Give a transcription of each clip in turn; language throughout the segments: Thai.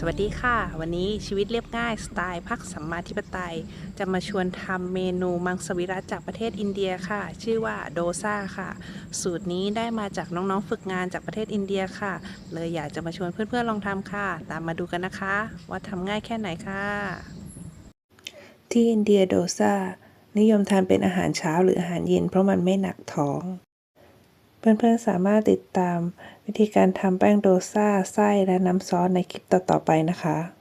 สวัสดีค่ะ วันนี้ชีวิตเรียบง่ายสไตล์พักสัมมาธิปไตย จะมาชวนทำเมนูมังสวิรัตจากประเทศอินเดียค่ะ ชื่อว่าโดซาค่ะ สูตรนี้ได้มาจากน้องๆฝึกงานจากประเทศอินเดียค่ะ เลยอยากจะมาชวนเพื่อนๆลองทำค่ะ ตามมาดูกันนะคะ ว่าทำง่ายแค่ไหนค่ะ ที่อินเดียโดซานิยมทานเป็นอาหารเช้าหรืออาหารเย็นเพราะมันไม่หนักท้อง เพื่อนๆสามารถติดตามวิธีการทำแป้งโดซาไส้และน้ำซอสในคลิปต่อๆไปนะคะ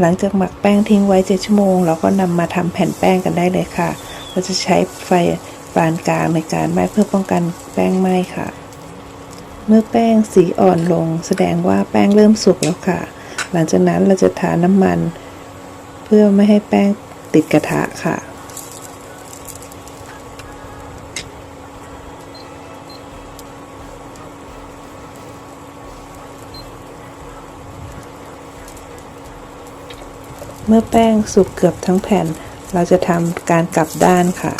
หลังจากหมักแป้งทิ้งไว้ 7 ชั่วโมง เราก็นำมาทำแผ่นแป้งกันได้เลยค่ะ เราจะใช้ไฟปานกลางในการไหม้เพื่อป้องกันแป้งไหม้ค่ะ เมื่อแป้งสีอ่อนลง แสดงว่าแป้งเริ่มสุกแล้วค่ะ หลังจากนั้นเราจะทาน้ำมัน เพื่อไม่ให้แป้งติดกระทะค่ะ เมื่อแป้งสุกเกือบทั้งแผ่น เราจะทำการกลับด้านค่ะ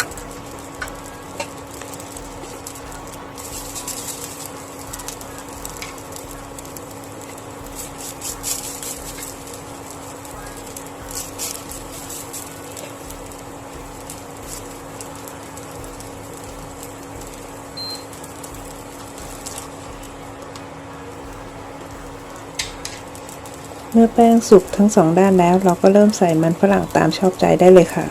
เมื่อแป้งสุกทั้งสองด้านแล้ว เราก็เริ่มใส่มันฝรั่งตามชอบใจได้เลยค่ะ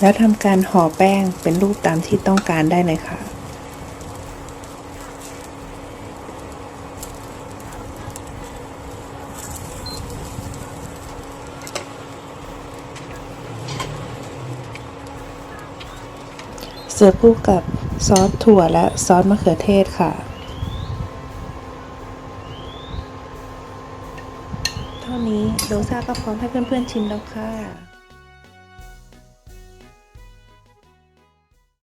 แล้วทำการห่อแป้งเป็นรูปตามที่ต้องการได้เลยค่ะ สิร์ฟคู่กับซอสถั่วและซอสมะเขือเทศค่ะ เท่านี้โดซ่าก็พร้อมให้เพื่อนๆชิมแล้วค่ะ